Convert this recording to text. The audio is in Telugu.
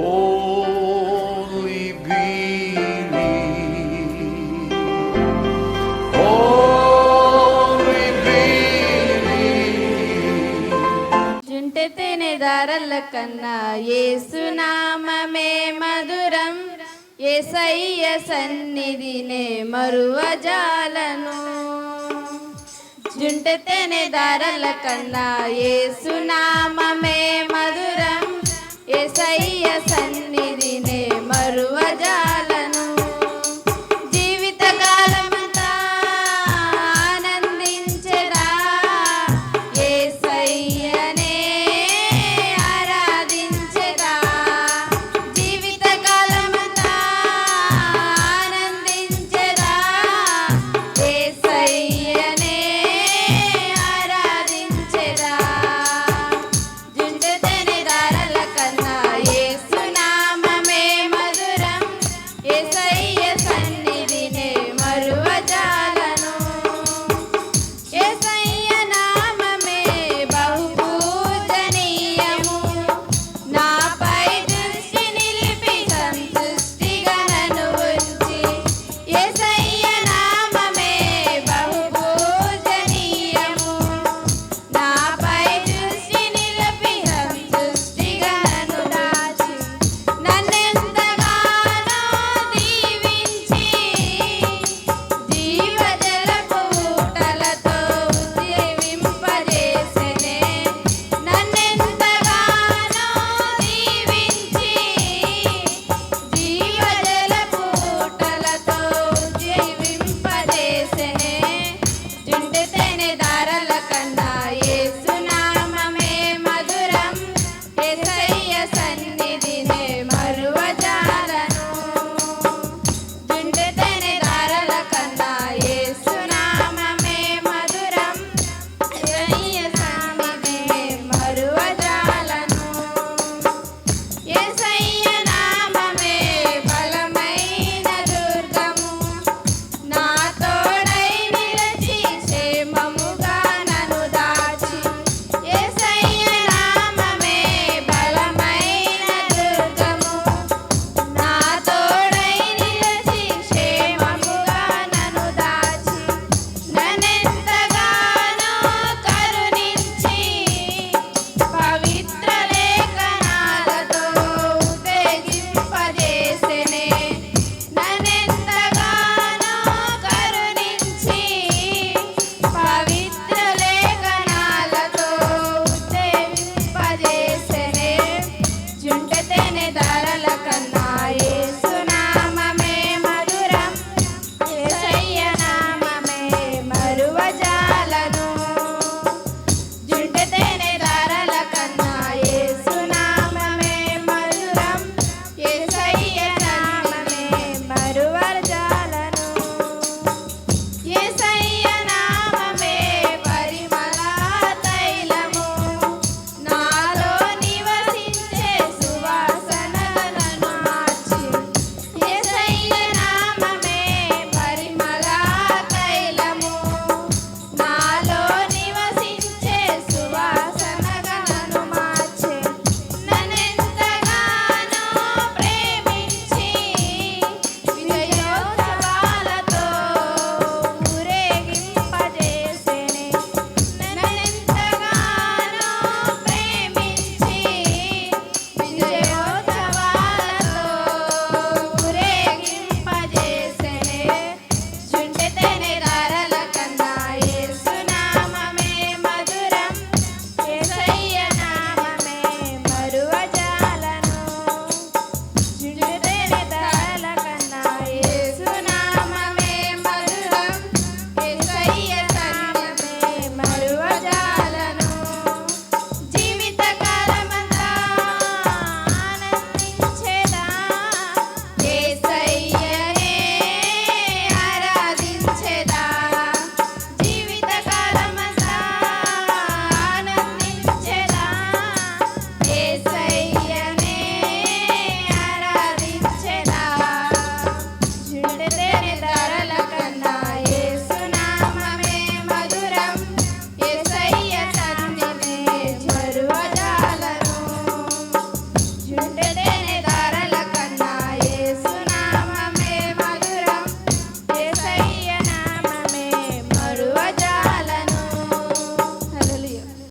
Only believe. Only believe. జుంటెతెనె దారల్ల కన్నా యేసునామమే మధురం ఏసయ్య సన్నిధినే మరువజాలను జుంటెతెనె దారల్ల కన్నా యేసునామమే మధురం